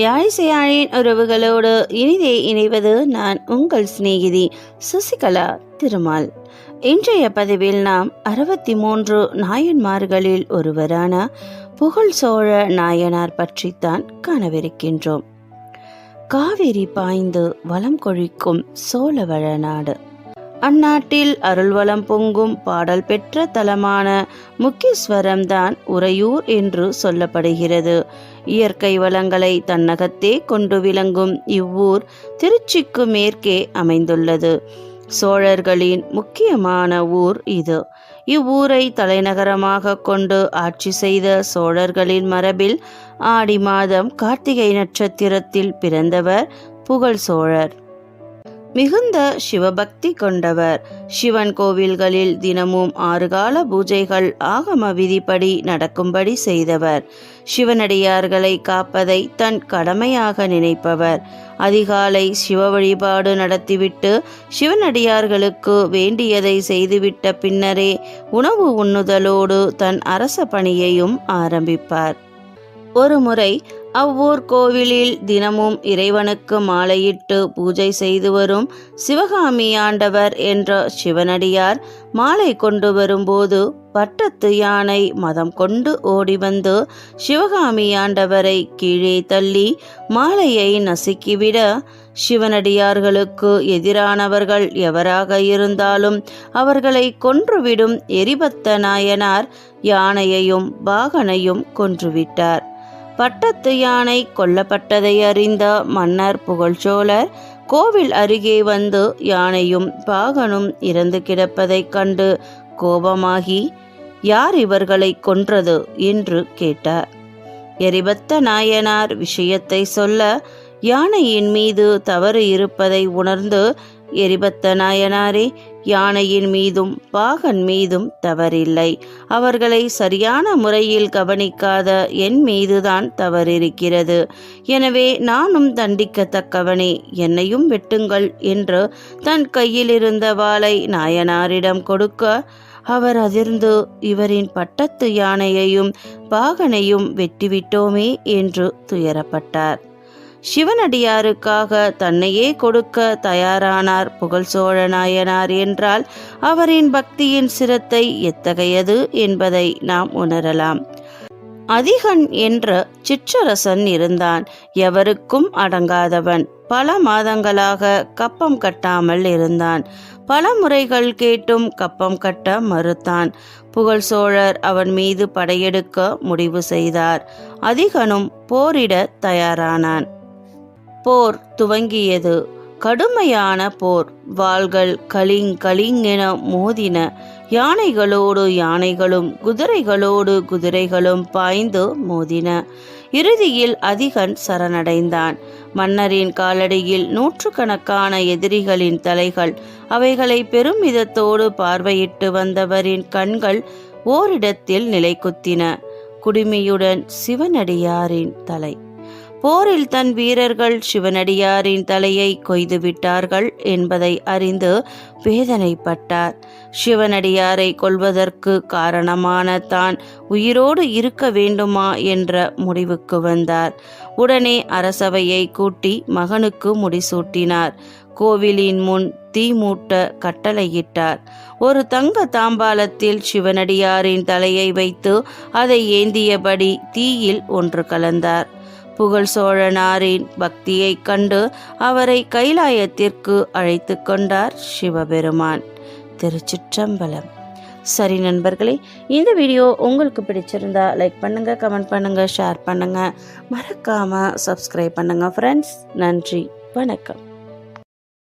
யாழிசையாழின் உறவுகளோடு இனிதே இணைவது நான் உங்கள் சிநேகிதி சசிகலா திருமால். இன்றைய பதிவில் நாம் அறுபத்தி மூன்று நாயன்மார்களில் ஒருவரான புகழ் சோழ நாயனார் பற்றித்தான் காணவிருக்கின்றோம். காவிரி பாய்ந்து வளம் கொழிக்கும் சோழவள நாடு. அந்நாட்டில் அருள்வளம் பொங்கும் பாடல் பெற்ற தலமான முக்கீஸ்வரம்தான் உறையூர் என்று சொல்லப்படுகிறது. இயற்கை வளங்களை தன்னகத்தே கொண்டு விளங்கும் இவ்வூர் திருச்சிக்கு மேற்கே அமைந்துள்ளது. சோழர்களின் முக்கியமான ஊர் இது. இவ்வூரை தலைநகரமாக கொண்டு ஆட்சி செய்த சோழர்களின் மரபில் ஆடி மாதம் கார்த்திகை நட்சத்திரத்தில் பிறந்தவர் புகழ் சோழர். மிகுந்த சிவபக்தி கொண்டவர். சிவன் கோவில்களில் தினமும் ஆறுகால பூஜைகள் ஆகம விதிப்படி நடக்கும்படி செய்தவர். சிவனடியார்களை காப்பதை தன் கடமையாக நினைப்பவர். அதிகாலை சிவ வழிபாடு நடத்திவிட்டு சிவனடியார்களுக்கு வேண்டியதை செய்துவிட்ட பின்னரே உணவு உண்ணுதலோடு தன் அரச பணியையும் ஆரம்பிப்பார். ஒருமுறை அவ்வூர் கோவிலில் தினமும் இறைவனுக்கு மாலையிட்டு பூஜை செய்து வரும் சிவகாமி ஆண்டவர் என்ற சிவனடியார் மாலை கொண்டு வரும்போது பட்டத்து யானை மதம் கொண்டு ஓடி வந்து சிவகாமி ஆண்டவரை கீழே தள்ளி மாலையை நசுக்கிவிட சிவனடியார்களுக்கு எதிரானவர்கள் எவராக இருந்தாலும் அவர்களை கொன்றுவிடும் எரிபத்த நாயனார் யானையையும் பாகனையும் கொன்றுவிட்டார். பட்டத்து யானை கொல்லப்பட்டதை அறிந்த மன்னர் புகழ்ச்சோழர் கோவில் அருகே வந்து யானையும் பாகனும் இறந்து கிடப்பதைக் கண்டு கோபமாகி யார் இவர்களை கொன்றது? என்று கேட்டார். எரிபத்த நாயனார் விஷயத்தை சொல்ல யானையின் மீது தவறு இருப்பதை உணர்ந்து எரிபத்த நாயனாரே யானையின் மீதும் பாகன் மீதும் தவறில்லை. அவர்களை சரியான முறையில் கவனிக்காத என் மீதுதான் தவறிருக்கிறது. எனவே நானும் தண்டிக்கத்தக்கவனே என்னையும் வெட்டுங்கள் என்று தன் கையிலிருந்த வாளை நாயனாரிடம் கொடுக்க அவர் அதிர்ந்து இவரின் பட்டத்து யானையையும் பாகனையும் வெட்டிவிட்டோமே என்று துயரப்பட்டார். சிவனடியாருக்காக தன்னையே கொடுக்க தயாரானார் புகழ் சோழ நாயனார் என்றால் அவரின் பக்தியின் சிரத்தை எத்தகையது என்பதை நாம் உணரலாம். அதிகன் என்ற சிற்றரசன் இருந்தான். எவருக்கும் அடங்காதவன். பல மாதங்களாக கப்பம் கட்டாமல் இருந்தான். பல முறைகள் கேட்டும் கப்பம் கட்ட மறுத்தான். புகழ் சோழர் அவன் மீது படையெடுக்க முடிவு செய்தார். அதிகனும் போரிட தயாரானான். போர் துவங்கியது. கடுமையான போர். வாள்கள் கலிங் கலிங் என மோதின. யானைகளோடு யானைகளும் குதிரைகளோடு குதிரைகளும் பாய்ந்து மோதின. இறுதியில் அதிகன் சரணடைந்தான். மன்னரின் காலடியில் நூற்றுக்கணக்கான எதிரிகளின் தலைகள் அவைகளை பெருமிதத்தோடு பார்வையிட்டு வந்தவரின் கண்கள் ஓரிடத்தில் நிலைக்குத்தின குடுமியுடன் சிவனடியாரின் தலை. போரில் தன் வீரர்கள் சிவனடியாரின் தலையை கொய்துவிட்டார்கள் என்பதை அறிந்து வேதனைப்பட்டார். சிவனடியாரை கொள்வதற்கு காரணமான தான் உயிரோடு இருக்க வேண்டுமா என்ற முடிவுக்கு வந்தார். உடனே அரசவையை கூட்டி மகனுக்கு முடிசூட்டினார். கோவிலின் முன் தீ மூட்ட கட்டளையிட்டார். ஒரு தங்க தாம்பாலத்தில் சிவனடியாரின் தலையை வைத்து அதை ஏந்தியபடி தீயில் ஒன்று கலந்தார். புகழ் சோழனாரின் பக்தியைக் கண்டு அவரை கைலாயத்திற்கு அழைத்து கொண்டார் சிவபெருமான். திருச்சிற்றம்பலம். சரி நண்பர்களே இந்த வீடியோ உங்களுக்கு பிடிச்சிருந்தா லைக் பண்ணுங்கள் கமெண்ட் பண்ணுங்கள் ஷேர் பண்ணுங்கள் மறக்காமல் சப்ஸ்கிரைப் பண்ணுங்கள் ஃப்ரெண்ட்ஸ் நன்றி வணக்கம்.